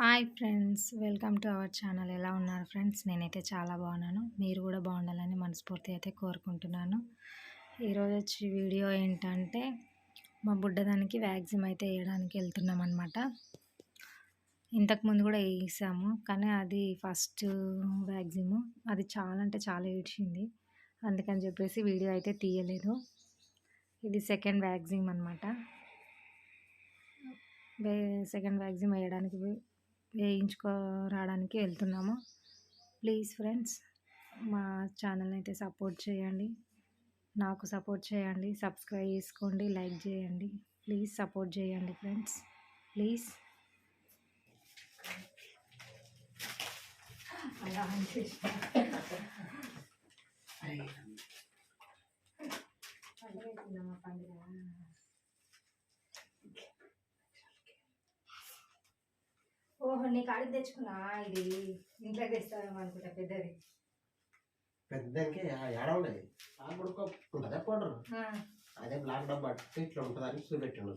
Hi friends welcome to our channel. ఎలా ఉన్నారు friends? నేనైతే చాలా బాగున్నాను. మీరు కూడా బాగుండాలని మనస్ఫూర్తి అయితే కోరుకుంటున్నాను. ఈరోజు వచ్చి వీడియో ఏంటంటే మా బుడ్డదానికి వ్యాక్సిన్ అయితే వేయడానికి వెళ్తున్నాం అనమాట ఇంతకుముందు కూడా వేసాము కానీ అది ఫస్ట్ వ్యాక్సిన్. అది చాలా అంటే చాలా ఏడ్చింది. అందుకని చెప్పేసి వీడియో అయితే తీయలేదు. ఇది సెకండ్ వ్యాక్సిన్ అనమాట సెకండ్ వ్యాక్సిన్ వేయడానికి వేయించుకో రావడానికి వెళ్తున్నాము. ప్లీజ్ ఫ్రెండ్స్ మా ఛానల్ని అయితే సపోర్ట్ చేయండి. నాకు సపోర్ట్ చేయండి. సబ్స్క్రైబ్ చేసుకోండి. లైక్ చేయండి. ప్లీజ్ సపోర్ట్ చేయండి ఫ్రెండ్స్. ప్లీజ్. అలా పండుగ. ఓహో నీ కాడికి తెచ్చుకున్నా? ఇది ఇంట్లోకి తెస్తావేమో అనుకుంటా పెద్దది. పెద్దకి ఏడ ఉండేది ఆ కొడుకు. ఉంటుందా పౌడర్? అదే బ్లాక్ డబ్బా అట్టి ఇట్లా ఉంటుందని చూపెట్టిండు.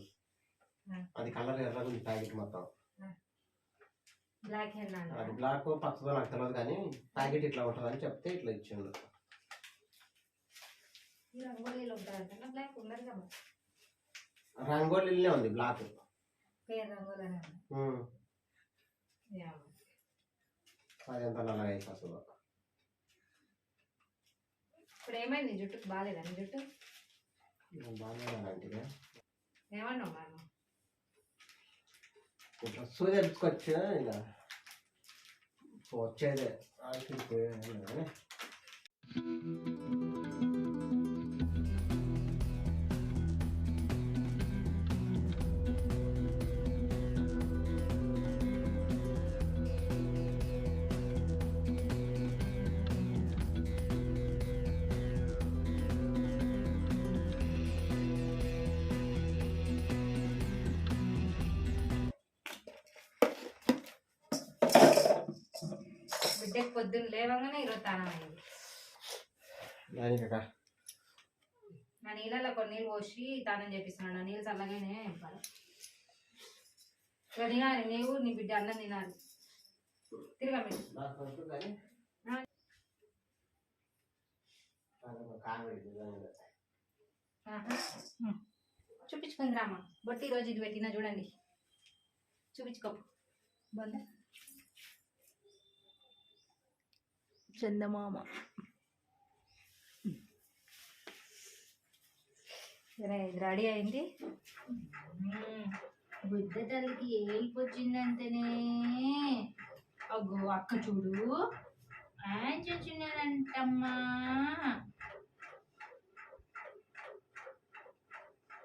ఆ. అది కలర్ ఎర్రగా ఉంది ప్యాకెట్ మొత్తం. బ్లాక్ అది బ్లాక్ పచ్చదో నాకు తెలియదు కానీ ప్యాకెట్ ఇట్లా ఉంటుందని చెప్తే ఇట్లా ఇచ్చిండు. రంగోలీలో ఉంది బ్లాక్. పేరు రంగోలీ అది ఎంత నల్లగా అయిపోతుందో ఇప్పుడు ఏమైంది జుట్టుకు బాగాలేదా నీ జుట్టు? బాగా అలాంటిదే ఏమన్నావు మరి ఇట్లా సూది ఇంకా వచ్చేదే. ఆడికి పోయేది కానీ బిడ్డకి పొద్దున్న లేవగానే ఈరోజు తానం అయింది దానికట నా నీళ్ళలో కొన్ని నీళ్ళు పోసి తానం చేపిస్తున్నాడు నా నీళ్ళు చల్లగానే ఇవ్వాలి ఇక తినాలి నీవు నీ బిడ్డ అన్నం తినాలి తిరగా బిడ్డ నాకు వద్దు కానీ ఆ. అదొక కామెడీ నిజంగా. ఆహా. ఉమ్. చూపించుకుంది రామా బొట్టి రోజు ఇది పెట్టినా చూడండి చూపించుకో బొంద చందమామ. ఇది రెడీ అయింది? బుద్ధ తల్లికి ఏలిపు వచ్చిందంటేనే అగ్గో అక్క చూడు. ఆయన చూసినారంటమ్మా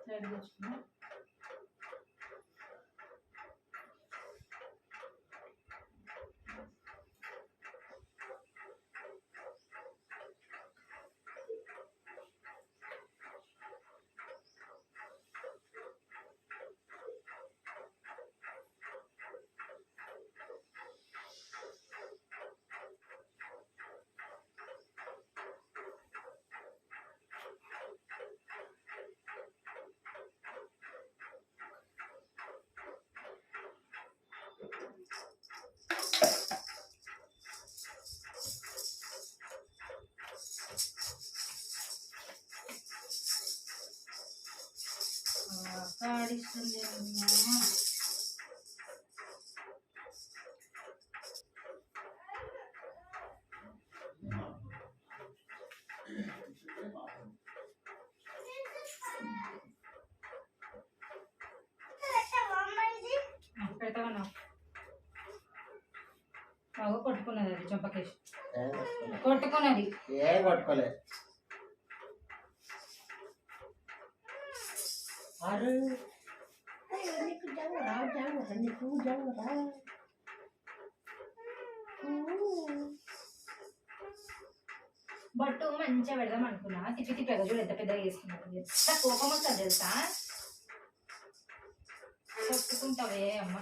రెడీ ఆడిస్తుంది బాగా కొట్టుకున్నది అది చంపకేసి. ఏం కొట్టుకోలే. నీకు నీకు బట్టు మంచిగా పెడదాం అనుకున్నా. తిప్పి తిప్పి చూడు ఎంత పెద్దగా చేసుకున్నట్టు ఎంత కోపం వస్తుంది తెలుసా? కొట్టుకుంటావే అమ్మ.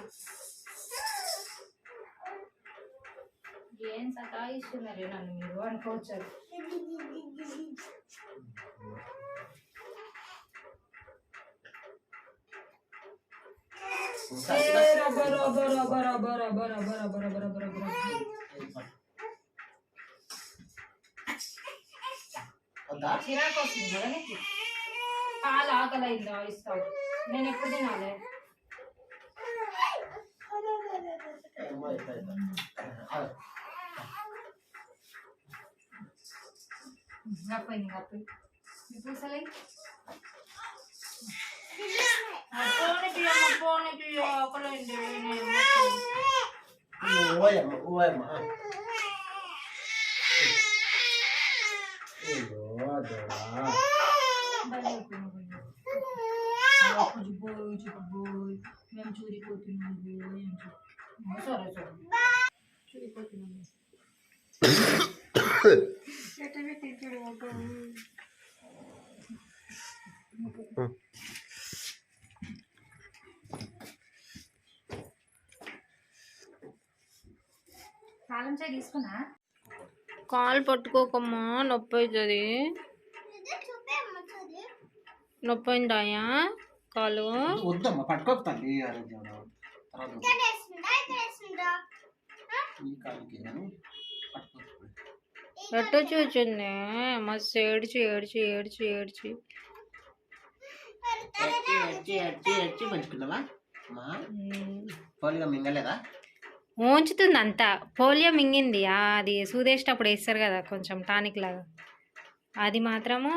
ఏం సతాయిస్తున్నారు నన్ను మీరు? అనుకోవచ్చు? બરોબર બરોબર બરોબર બરોબર બરોબર બરોબર ಹಾಲು ಆಗಲ್ಲ ಇಲ್ಲ ಇಸ್ತಾವ್ ನಾನು ಎಪ್ಪು ದಿನ ಹಾಲೆ ಹಿಂಗಪ್ಪ ಹಿಂಗಪ್ಪ ಪೂಸಲೈ Uuwi, uuwi, ma. Ulo, dola. Kuji boy, chuka boy. Mem churi koti nangu, mem churi. Sorry, sorry. Churi koti nangu. Chata bete churi nangu. Hmm. తాళం చాయ్ తీసుకున్నా కాలు పట్టుకోకమ్మా నొప్పి అవుతుంది నొప్పి అయిందాయా కాలు వద్దమ్మా పట్టుకోకు తల్లి ఎట్ట చూచింది మస్తు ఏడ్చి ఏడ్చి ఏడ్చి ఏడ్చి పెంచుకున్నావా అమ్మా ఉమ్. పోలిగా మింగలేదా ఉంచుతుంది అంతా పోలియో మింగింది. అది సూదేసేటప్పుడు వేస్తారు కదా కొంచెం టానిక్ లాగా. అది మాత్రము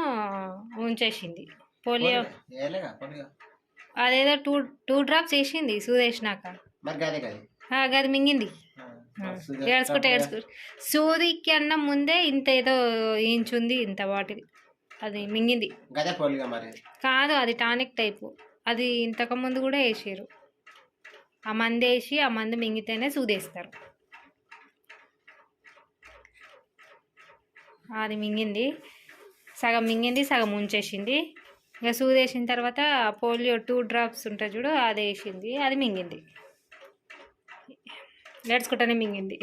ఉంచేసింది. పోలియో అదేదో టూ టూ డ్రాప్స్ వేసింది సూదేసినాక. అది మింగింది. ఏడ్చుకుంటే ఏడ్చుకుంటే. సూదికి అన్న ముందే ఇంత ఏదో ఇంచుంది ఇంత బాటిల్ అది మింగింది. కాదు అది టానిక్ టైపు. అది ఇంతకు ముందు కూడా వేసారు ఆ మందు వేసి ఆ మందు మింగితేనే సూదేస్తారు. అది మింగింది. సగం మింగింది సగం ఉంచేసింది. ఇక సూదేసిన తర్వాత పోలియో టూ డ్రాప్స్ ఉంటుంది చూడు అది వేసింది అది మింగింది. ఏడ్చుకుంటానే మింగింది.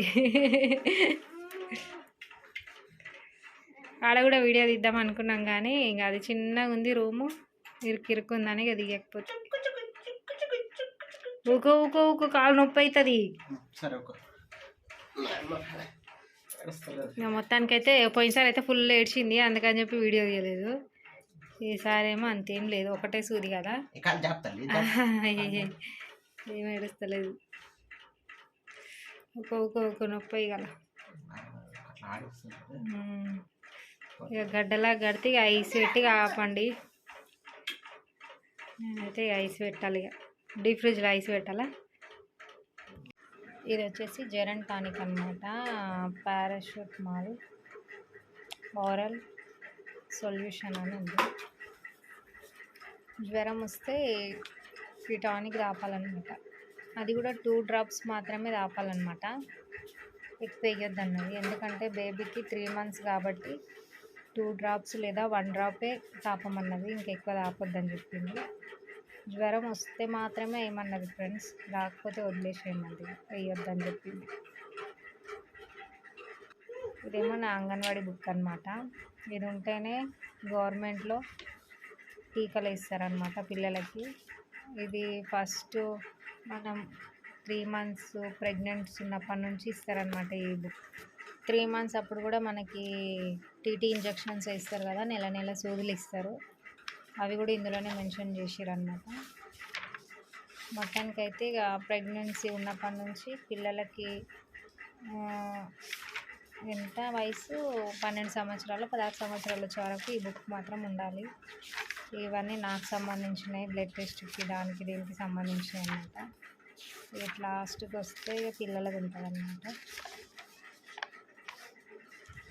ఆడ కూడా వీడియో తీద్దాం అనుకున్నాం కానీ ఇంకా అది చిన్నగా ఉంది రూము. ఇరుకు ఇరుక్కుందని ఇక దిగకపోతే ఊకో ఊకో ఊకో కాలు నొప్పి అవుతుంది ఒక. ఇక మొత్తానికైతే పోయినసారి అయితే ఫుల్ ఏడ్చింది అందుకని చెప్పి వీడియో తీయలేదు. ఈసారి ఏమో అంతేం లేదు ఒకటే సూది కదా. ఏం ఏడుస్తలేదు. ఊక ఊక ఊక నొప్పి ఉమ్. ఇక గడ్డలా కడితే ఇక ఐస్ పెట్టి ఇక ఆపండి. నేనైతే ఇక ఐస్ పెట్టాలి ఇక. డీప్ ఫ్రిడ్జ్లో ఐస్ పెట్టాలా? ఇది వచ్చేసి జెరన్ టానిక్ అనమాట పారాషూట్ మాల్. ఓరల్ సొల్యూషన్ అని ఉంది. జ్వరం వస్తే ఈ టానిక్ తాపాలన్నమాట అది కూడా టూ డ్రాప్స్ మాత్రమే తాపాలన్నమాట ఎక్కువ వేయొద్దు అన్నది ఎందుకంటే బేబీకి త్రీ మంత్స్ కాబట్టి టూ డ్రాప్స్ లేదా వన్ డ్రాపే తాపమన్నది. ఇంకెక్కువ తాపొద్దని చెప్పింది. జ్వరం వస్తే మాత్రమే వేయమన్నది ఫ్రెండ్స్? రాకపోతే వదిలేసేయమంది వేయొద్దని చెప్పింది. ఇదేమో నా అంగన్వాడీ బుక్ అనమాట ఇది ఉంటేనే గవర్నమెంట్లో టీకాలు ఇస్తారనమాట పిల్లలకి. ఇది ఫస్ట్ మనం త్రీ మంత్స్ ప్రెగ్నెంట్స్ ఉన్నప్పటి నుంచి ఇస్తారనమాట ఈ బుక్. త్రీ మంత్స్ అప్పుడు కూడా మనకి టీటీ ఇంజెక్షన్స్ వేస్తారు కదా నెల నెల సూదులు ఇస్తారు. అవి కూడా ఇందులోనే మెన్షన్ మొత్తానికి అయితే ఇక ప్రెగ్నెన్సీ ఉన్నప్పటి నుంచి పిల్లలకి ఎంత వయసు? పన్నెండు సంవత్సరాలు పదహారు సంవత్సరాలు వచ్చే వరకు ఈ బుక్ మాత్రం ఉండాలి. ఇవన్నీ నాకు సంబంధించినవి బ్లడ్ టెస్ట్కి దానికి దీనికి సంబంధించినవి అనమాట ఇక లాస్ట్కి వస్తే ఇక పిల్లలది ఉంటుంది అనమాట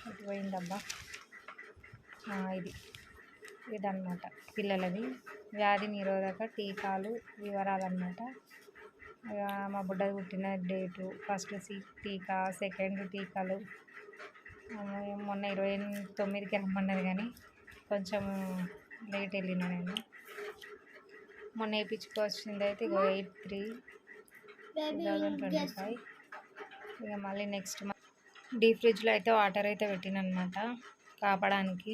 ఇటు పోయిందబ్బా. ఇది. ఇదన్నమాట. పిల్లలది. వ్యాధి నిరోధక టీకాలు వివరాలు అన్నమాట ఇక మా బుడ్డది పుట్టిన డేటు ఫస్ట్ సి టీకా సెకండ్ టీకాలు. మొన్న ఇరవై తొమ్మిదికి రమ్మన్నది కానీ కొంచెం లేట్ వెళ్ళిన నేను. మొన్న వేయించుకోవాల్సింది అయితే ఇగో eight three two thousand twenty five. ఇక మళ్ళీ నెక్స్ట్ డీప్ ఫ్రిడ్జ్లో అయితే వాటర్ అయితే పెట్టినమాట కాపడానికి.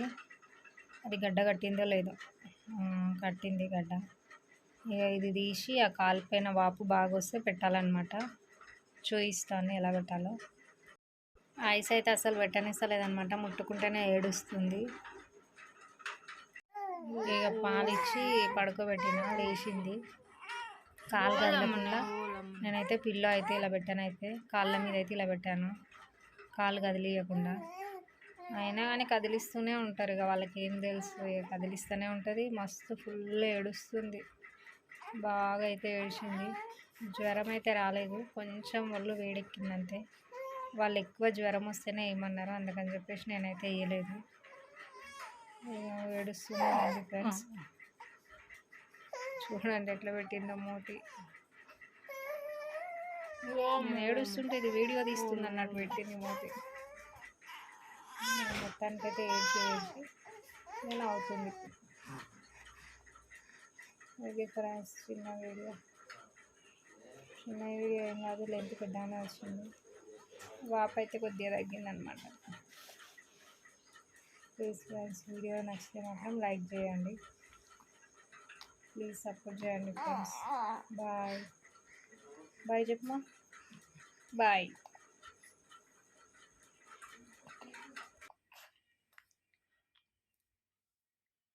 అది గడ్డ కట్టిందో లేదో. కట్టింది గడ్డ. ఇక ఇది తీసి ఆ కాలిపోయిన వాపు బాగా వస్తే పెట్టాలన్నమాట. చూయిస్తాను ఎలా పెట్టాలో. ఐస్ అయితే అసలు పెట్టనిస్తలేదన్నమాట. ముట్టుకుంటేనే ఏడుస్తుంది. ఇక పాలిచ్చి పడుకోబెట్టిన లేచింది. కాలు కదలకుండా నేనైతే పిల్లో అయితే ఇలా పెట్టాను అయితే కాళ్ళ మీద అయితే ఇలా పెట్టాను. కాలు కదిలియకుండా. అయినా కానీ కదిలిస్తూనే ఉంటారు ఇక వాళ్ళకి ఏం తెలుసు కదిలిస్తూనే ఉంటుంది. మస్తు ఫుల్ ఏడుస్తుంది. బాగా అయితే ఏడిచింది. జ్వరం అయితే రాలేదు. కొంచెం ఒళ్ళు వేడెక్కింది అంతే వాళ్ళు ఎక్కువ జ్వరం వస్తేనే ఏమన్నారు? అందుకని చెప్పేసి నేనైతే వేయలేదు. ఉంది ఫ్రెండ్స్ చూడండి ఎట్లా పెట్టిందో మూతి. ఏడుస్తుంటే ఇది వీడియో తీస్తుంది అన్నట్టు పెట్టింది మూతి. మొత్తానికైతే ఏడ్చి ఏడ్చి నేను అవుతుంది. ఓకే ఫ్రెండ్స్ చిన్న వీడియో. చిన్న వీడియో ఏం కాదు లెంత్ పెద్దగానే వచ్చింది. వాప్ అయితే కొద్దిగా తగ్గిందనమాట. ప్లీజ్ ఫ్రెండ్స్ వీడియో నచ్చితే మాత్రం లైక్ చేయండి. ప్లీజ్ సపోర్ట్ చేయండి ఫ్రెండ్స్. బాయ్. బాయ్ చెప్పమా బాయ్.